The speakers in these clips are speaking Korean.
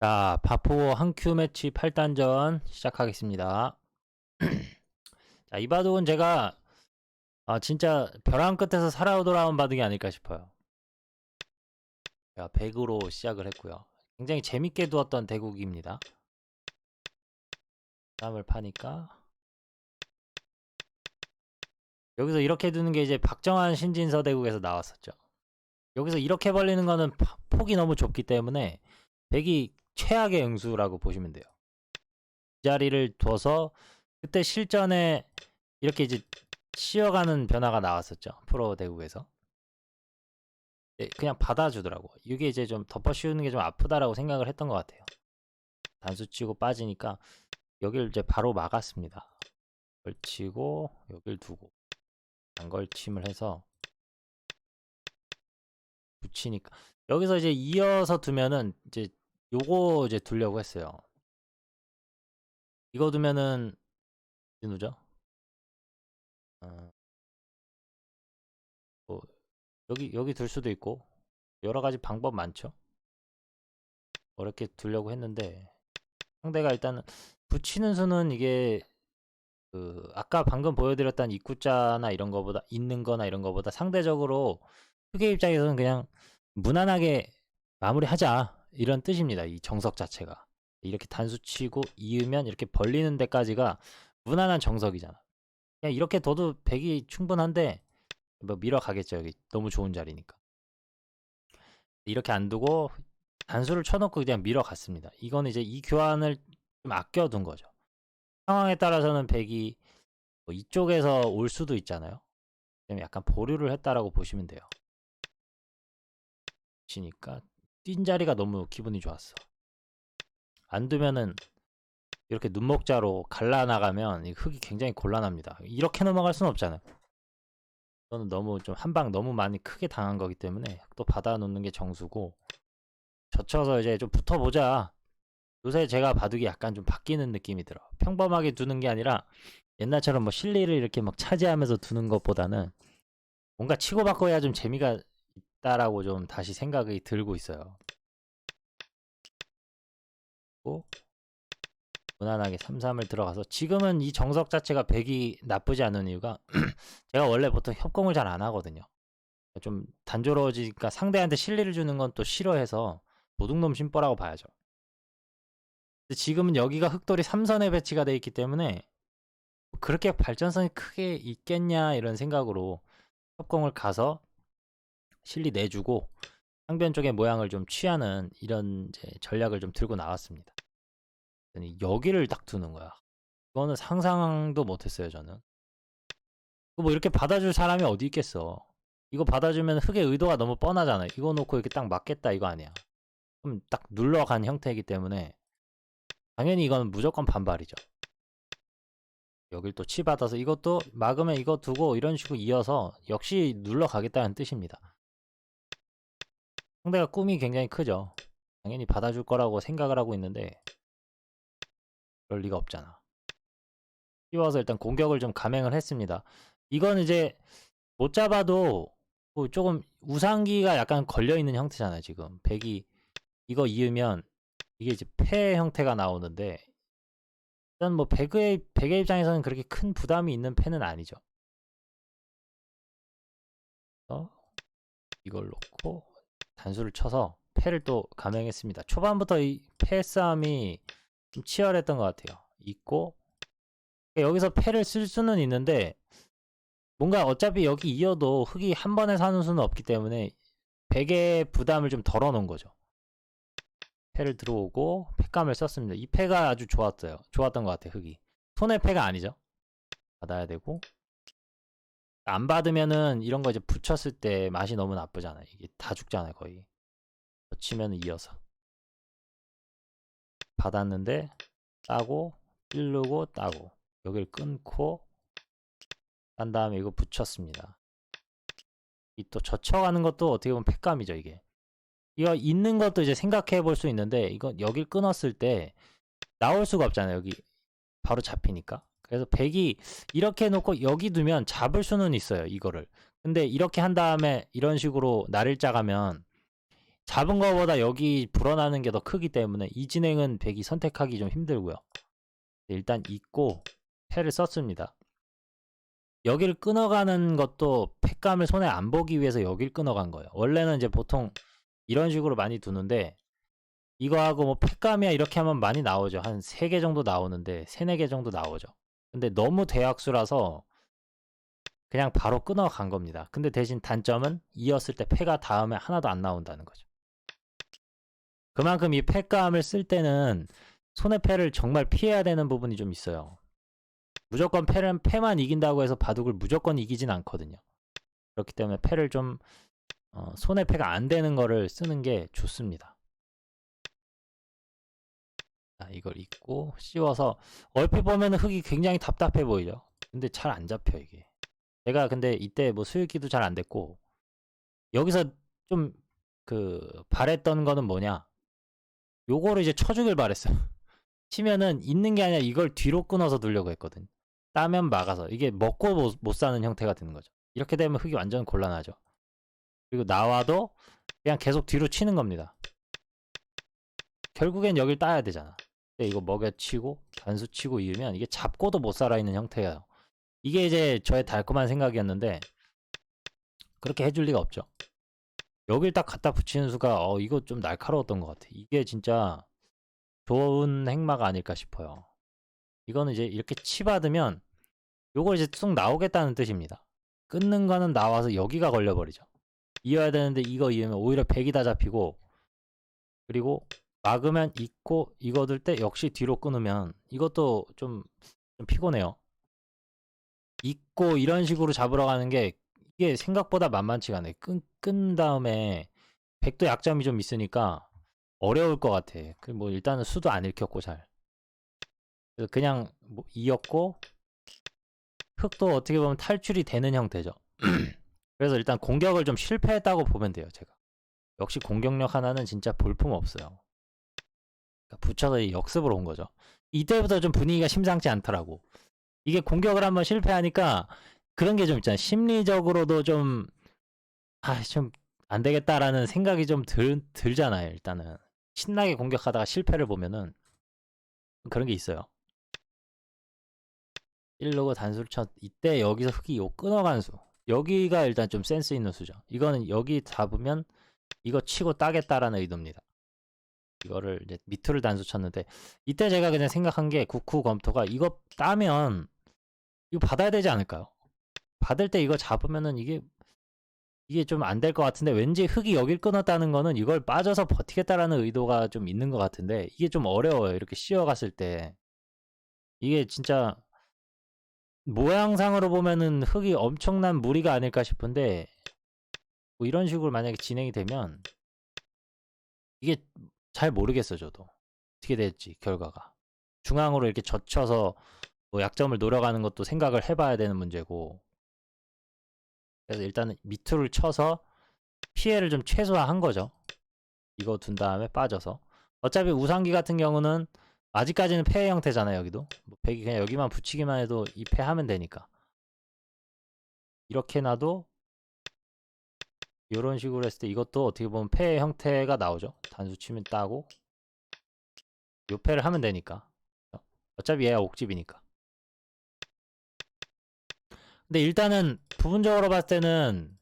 자, 바포 한큐 매치 8단전 시작하겠습니다. 자, 이 바둑은 제가 아, 진짜 벼랑 끝에서 살아 돌아온 바둑이 아닐까 싶어요. 제가 100으로 시작을 했고요. 굉장히 재밌게 두었던 대국입니다. 다음을 파니까 여기서 이렇게 두는 게 이제 박정환 신진서 대국에서 나왔었죠. 여기서 이렇게 벌리는 거는 파- 폭이 너무 좁기 때문에 백이 최악의 응수라고 보시면 돼요. 이 자리를 둬서 그때 실전에 이렇게 이제 쉬어가는 변화가 나왔었죠. 프로 대국에서. 네, 그냥 받아주더라고. 이게 이제 좀 덮어 씌우는 게 좀 아프다라고 생각을 했던 것 같아요. 단수 치고 빠지니까 여길 이제 바로 막았습니다. 걸치고 여길 두고 안 걸침을 해서 붙이니까 여기서 이제 이어서 두면은 이제 요거 이제 두려고 했어요. 이거 두면은 어디 누죠? 어, 뭐 여기 여기 둘 수도 있고 여러 가지 방법 많죠. 어렵게 두려고 했는데 상대가 일단은 붙이는 수는 이게 그 아까 방금 보여드렸던 입구자나 이런 거보다 있는 거나 이런 거보다 상대적으로 크게 입장에서는 그냥 무난하게 마무리하자 이런 뜻입니다. 이 정석 자체가 이렇게 단수 치고 이으면 이렇게 벌리는 데까지가 무난한 정석이잖아. 그냥 이렇게 둬도 100이 충분한데 뭐 밀어가겠죠 여기 너무 좋은 자리니까 이렇게 안 두고 단수를 쳐놓고 그냥 밀어갔습니다. 이건 이제 이 교환을 좀 아껴둔 거죠. 상황에 따라서는 100이 뭐 이쪽에서 올 수도 있잖아요. 약간 보류를 했다라고 보시면 돼요. 치니까 뛴 자리가 너무 기분이 좋았어. 안 두면은 이렇게 눈목자로 갈라나가면 이 흙이 굉장히 곤란합니다. 이렇게 넘어갈 수는 없잖아요. 이거는 너무 좀 한 방 너무 많이 크게 당한 거기 때문에 또 받아놓는 게 정수고 젖혀서 이제 좀 붙어보자. 요새 제가 바둑이 약간 좀 바뀌는 느낌이 들어. 평범하게 두는 게 아니라 옛날처럼 뭐 실리를 이렇게 막 차지하면서 두는 것보다는 뭔가 치고받고 해야 좀 재미가 있다라고 좀 다시 생각이 들고 있어요. 고 무난하게 3-3을 들어가서 지금은 이 정석 자체가 100이 나쁘지 않은 이유가 제가 원래 보통 협공을 잘 안 하거든요. 좀 단조로워지니까 상대한테 실리를 주는 건 또 싫어해서 도둑놈 심보라고 봐야죠. 지금은 여기가 흑돌이 3선에 배치가 돼 있기 때문에 그렇게 발전성이 크게 있겠냐 이런 생각으로 협공을 가서 실리 내주고 상변 쪽의 모양을 좀 취하는 이런 이제 전략을 좀 들고 나왔습니다. 여기를 딱 두는 거야. 이거는 상상도 못했어요 저는. 뭐 이렇게 받아줄 사람이 어디 있겠어. 이거 받아주면 흑의 의도가 너무 뻔하잖아요. 이거 놓고 이렇게 딱 맞겠다 이거 아니야. 그럼 딱 눌러간 형태이기 때문에 당연히 이건 무조건 반발이죠. 여길 또 치받아서 이것도 막으면 이거 두고 이런 식으로 이어서 역시 눌러가겠다는 뜻입니다. 상대가 꿈이 굉장히 크죠. 당연히 받아줄 거라고 생각을 하고 있는데 그럴 리가 없잖아. 띄워서 일단 공격을 좀 감행을 했습니다. 이건 이제 못 잡아도 뭐 조금 우상기가 약간 걸려있는 형태잖아요. 지금 백이 이거 이으면 이게 이제 패 형태가 나오는데 일단 뭐 백의 백의 입장에서는 그렇게 큰 부담이 있는 패는 아니죠. 어? 이걸 놓고 단수를 쳐서 패를 또 감행했습니다. 초반부터 이 패 싸움이 좀 치열했던 것 같아요. 있고 여기서 패를 쓸 수는 있는데 뭔가 어차피 여기 이어도 흙이 한 번에 사는 수는 없기 때문에 백의 부담을 좀 덜어놓은 거죠. 패를 들어오고 패감을 썼습니다. 이 패가 아주 좋았어요. 좋았던 것 같아요. 흙이 손의 패가 아니죠. 받아야 되고 안 받으면은 이런 거 이제 붙였을 때 맛이 너무 나쁘잖아요. 이게 다 죽잖아요, 거의. 치면 이어서 받았는데 따고 찌르고 따고 여길 끊고 딴 다음에 이거 붙였습니다. 이 또 젖혀가는 것도 어떻게 보면 팩감이죠, 이게. 이거 있는 것도 이제 생각해 볼 수 있는데 이거 여길 끊었을 때 나올 수가 없잖아요. 여기 바로 잡히니까. 그래서 백이 이렇게 해놓고 여기 두면 잡을 수는 있어요. 이거를. 근데 이렇게 한 다음에 이런 식으로 날을 짜가면 잡은 거보다 여기 불어나는 게 더 크기 때문에 이 진행은 백이 선택하기 좀 힘들고요. 일단 잊고 패를 썼습니다. 여기를 끊어가는 것도 팩감을 손에 안 보기 위해서 여길 끊어간 거예요. 원래는 이제 보통 이런 식으로 많이 두는데 이거하고 뭐 팩감이야 이렇게 하면 많이 나오죠. 한 3개 정도 나오는데 3, 4개 정도 나오죠. 근데 너무 대학수라서 그냥 바로 끊어간 겁니다. 근데 대신 단점은 이었을 때 패가 다음에 하나도 안 나온다는 거죠. 그만큼 이 팩감을 쓸 때는 손의 패를 정말 피해야 되는 부분이 좀 있어요. 무조건 패는 패만 이긴다고 해서 바둑을 무조건 이기진 않거든요. 그렇기 때문에 패를 좀 어, 손의 패가 안 되는 거를 쓰는 게 좋습니다. 자, 이걸 잊고 씌워서 얼핏 보면 흙이 굉장히 답답해 보이죠. 근데 잘 안 잡혀 이게. 제가 근데 이때 뭐 수익기도 잘 안 됐고 여기서 좀 그 바랬던 거는 뭐냐? 요거를 이제 쳐주길 바랬어요. 치면은 있는 게 아니라 이걸 뒤로 끊어서 두려고 했거든. 따면 막아서 이게 먹고 못, 못 사는 형태가 되는 거죠. 이렇게 되면 흙이 완전 곤란하죠. 그리고 나와도 그냥 계속 뒤로 치는 겁니다. 결국엔 여길 따야 되잖아. 근데 이거 먹여치고 단수 치고 이으면 이게 잡고도 못 살아있는 형태예요. 이게 이제 저의 달콤한 생각이었는데 그렇게 해줄 리가 없죠. 여길 딱 갖다 붙이는 수가 어 이거 좀 날카로웠던 것 같아. 이게 진짜 좋은 행마가 아닐까 싶어요. 이거는 이제 이렇게 치받으면 요걸 이제 쑥 나오겠다는 뜻입니다. 끊는 거는 나와서 여기가 걸려버리죠. 이어야 되는데 이거 이으면 오히려 백이 다 잡히고 그리고 막으면 있고 이거 들 때 역시 뒤로 끊으면 이것도 좀, 좀 피곤해요. 있고 이런 식으로 잡으러 가는 게 이게 생각보다 만만치가 않네. 끈, 끈 다음에 백도 약점이 좀 있으니까 어려울 것 같아. 그뭐 일단은 수도 안 읽혔고 잘. 그냥 뭐 이었고 흙도 어떻게 보면 탈출이 되는 형태죠. 그래서 일단 공격을 좀 실패했다고 보면 돼요, 제가. 역시 공격력 하나는 진짜 볼품 없어요. 그러니까 붙여서 역습으로 온 거죠. 이때부터 좀 분위기가 심상치 않더라고. 이게 공격을 한번 실패하니까 그런 게 좀 있잖아요. 심리적으로도 좀, 아, 좀 안 되겠다라는 생각이 좀 들, 들잖아요, 일단은. 신나게 공격하다가 실패를 보면은 그런 게 있어요. 1로고 단수를 쳤, 이때 여기서 흙이 요 끊어간 수. 여기가 일단 좀 센스 있는 수죠. 이거는 여기 잡으면 이거 치고 따겠다라는 의도입니다. 이거를 이제 밑을 단수 쳤는데 이때 제가 그냥 생각한 게 국후 검토가 이거 따면 이거 받아야 되지 않을까요? 받을 때 이거 잡으면은 이게 이게 좀 안 될 것 같은데 왠지 흙이 여길 끊었다는 거는 이걸 빠져서 버티겠다라는 의도가 좀 있는 것 같은데 이게 좀 어려워요. 이렇게 씌워갔을 때 이게 진짜 모양상으로 보면은 흙이 엄청난 무리가 아닐까 싶은데 뭐 이런 식으로 만약에 진행이 되면 이게 잘 모르겠어 저도. 어떻게 될지 결과가. 중앙으로 이렇게 젖혀서 뭐 약점을 노려가는 것도 생각을 해봐야 되는 문제고. 그래서 일단은 밑으로 쳐서 피해를 좀 최소화한 거죠. 이거 둔 다음에 빠져서. 어차피 우상기 같은 경우는 아직까지는 패 형태잖아요 여기도. 뭐 백이 그냥 여기만 붙이기만 해도 이 패하면 되니까. 이렇게 놔도 이런 식으로 했을 때 이것도 어떻게 보면 패 형태가 나오죠. 단수 치면 따고 요 패를 하면 되니까. 어차피 얘가 옥집이니까. 근데 일단은 부분적으로 봤을 때는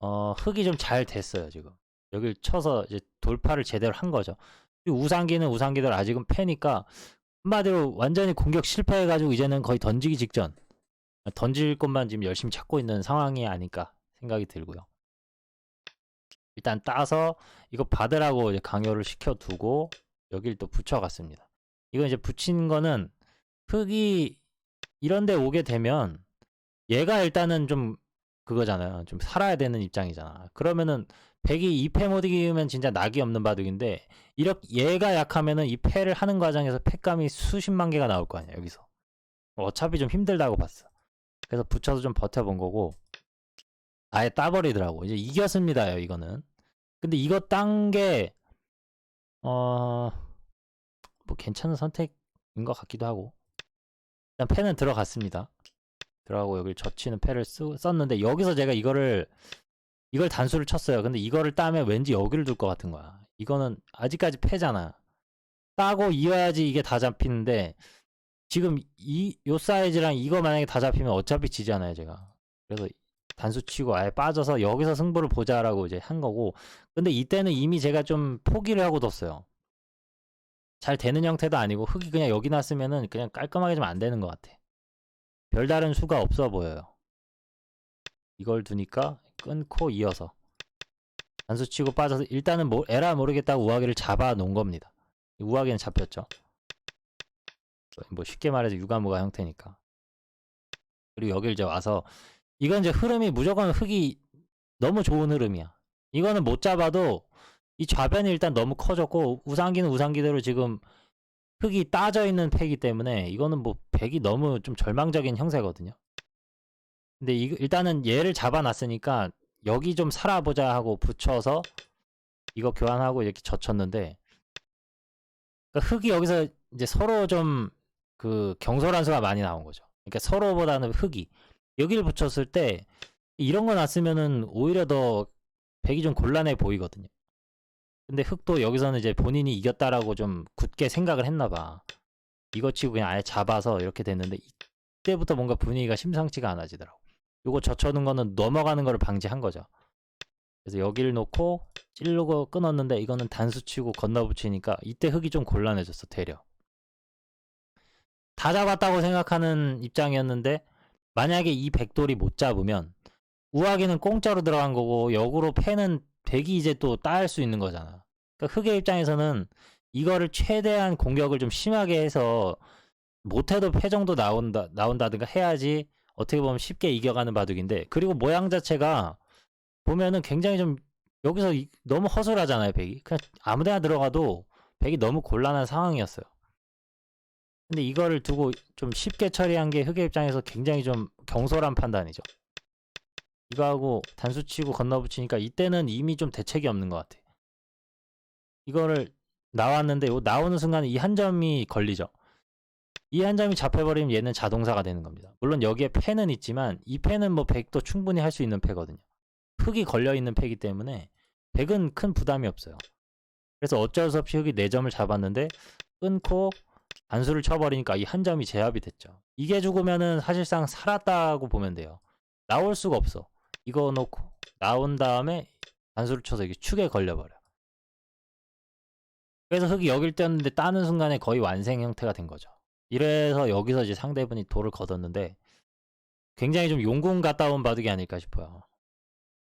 어 흙이 좀 잘 됐어요 지금. 여길 쳐서 이제 돌파를 제대로 한 거죠. 이 우상기는 우상기들 아직은 패니까 한마디로 완전히 공격 실패해가지고 이제는 거의 던지기 직전. 던질 것만 지금 열심히 찾고 있는 상황이 아닐까 생각이 들고요. 일단 따서 이거 받으라고 이제 강요를 시켜두고 여길 또 붙여갔습니다. 이거 이제 붙인 거는 흙이 이런데 오게 되면 얘가 일단은 좀 그거잖아요. 좀 살아야 되는 입장이잖아. 그러면은 백이 2패 못 이기면 진짜 낙이 없는 바둑인데 이렇게 얘가 약하면은 이 패를 하는 과정에서 패감이 수십만 개가 나올 거 아니야 여기서 어차피 좀 힘들다고 봤어 그래서 붙여서 좀 버텨본 거고 아예 따버리더라고 이제 이겼습니다요 이거는 근데 이거 딴 게 어... 뭐 괜찮은 선택인 것 같기도 하고 일단 패는 들어갔습니다 들어가고 여기 젖히는 패를 쓰, 썼는데 여기서 제가 이거를 이걸 단수를 쳤어요. 근데 이거를 따면 왠지 여기를 둘 것 같은 거야. 이거는 아직까지 패잖아. 따고 이어야지 이게 다 잡히는데 지금 이 요 사이즈랑 이거 만약에 다 잡히면 어차피 지잖아요, 제가. 그래서 단수 치고 아예 빠져서 여기서 승부를 보자라고 이제 한 거고. 근데 이때는 이미 제가 좀 포기를 하고 뒀어요. 잘 되는 형태도 아니고 흙이 그냥 여기 났으면은 그냥 깔끔하게 좀 안 되는 것 같아. 별다른 수가 없어 보여요. 이걸 두니까 끊고 이어서 단수 치고 빠져서 일단은 뭐 에라 모르겠다고 우아기를 잡아 놓은 겁니다. 이 우아기는 잡혔죠. 뭐 쉽게 말해서 유가무가 형태니까. 그리고 여길 이제 와서 이건 이제 흐름이 무조건 흙이 너무 좋은 흐름이야. 이거는 못 잡아도 이 좌변이 일단 너무 커졌고 우상기는 우상기대로 지금 흙이 따져 있는 패기 때문에 이거는 뭐 백이 너무 좀 절망적인 형세거든요. 근데 이, 일단은 얘를 잡아놨으니까 여기 좀 살아보자 하고 붙여서 이거 교환하고 이렇게 젖혔는데 그러니까 흙이 여기서 이제 서로 좀 그 경솔한 수가 많이 나온 거죠. 그러니까 서로보다는 흙이 여기를 붙였을 때 이런 거 놨으면은 오히려 더 백이 좀 곤란해 보이거든요. 근데 흙도 여기서는 이제 본인이 이겼다라고 좀 굳게 생각을 했나 봐. 이거 치고 그냥 아예 잡아서 이렇게 됐는데 이때부터 뭔가 분위기가 심상치가 않아지더라고. 요거 젖혀둔 거는 넘어가는 거를 방지한 거죠. 그래서 여기를 놓고 찌르고 끊었는데 이거는 단수 치고 건너붙이니까 이때 흙이 좀 곤란해졌어 되려. 다 잡았다고 생각하는 입장이었는데 만약에 이 백돌이 못 잡으면 우아기는 공짜로 들어간 거고 역으로 패는 백이 이제 또 따할 수 있는 거잖아. 그러니까 흑의 입장에서는 이거를 최대한 공격을 좀 심하게 해서 못해도 패 정도 나온다 나온다든가 해야지 어떻게 보면 쉽게 이겨가는 바둑인데 그리고 모양 자체가 보면은 굉장히 좀 여기서 이- 너무 허술하잖아요 백이 그냥 아무데나 들어가도 백이 너무 곤란한 상황이었어요. 근데 이거를 두고 좀 쉽게 처리한 게 흑의 입장에서 굉장히 좀 경솔한 판단이죠. 이거하고 단수 치고 건너붙이니까 이때는 이미 좀 대책이 없는 것 같아. 이거를 나왔는데 요 나오는 순간 이 한 점이 걸리죠. 이 한 점이 잡혀버리면 얘는 자동사가 되는 겁니다. 물론 여기에 패는 있지만 이 패는 뭐 100도 충분히 할 수 있는 패거든요. 흙이 걸려있는 패이기 때문에 100은 큰 부담이 없어요. 그래서 어쩔 수 없이 흙이 4점을 잡았는데 끊고 단수를 쳐버리니까 이 한 점이 제압이 됐죠. 이게 죽으면은 사실상 살았다고 보면 돼요. 나올 수가 없어. 이거 놓고 나온 다음에 단수를 쳐서 이게 축에 걸려버려. 그래서 흙이 여길 떴는데 따는 순간에 거의 완생 형태가 된 거죠. 이래서 여기서 이제 상대분이 돌을 걷었는데 굉장히 좀 용궁 갔다 온 바둑이 아닐까 싶어요.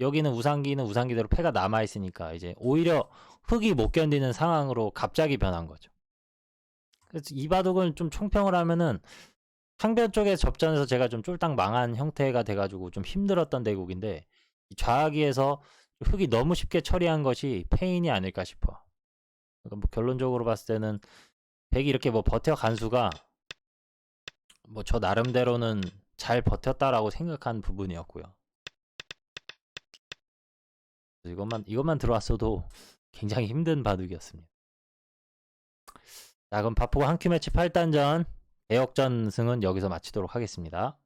여기는 우상기는 우상기대로 패가 남아 있으니까 이제 오히려 흙이 못 견디는 상황으로 갑자기 변한 거죠. 그래서 이 바둑은 좀 총평을 하면은 상변 쪽의 접전에서 제가 좀 쫄딱 망한 형태가 돼가지고 좀 힘들었던 대국인데 이 좌하기에서 흙이 너무 쉽게 처리한 것이 페인이 아닐까 싶어. 그러니까 뭐 결론적으로 봤을 때는 백이 이렇게 뭐 버텨간 수가 뭐 저 나름대로는 잘 버텼다라고 생각한 부분이었고요. 이것만 이것만 들어왔어도 굉장히 힘든 바둑이었습니다. 자 그럼 바쁘고 한 큐 매치 8단전 대역전 승은 여기서 마치도록 하겠습니다.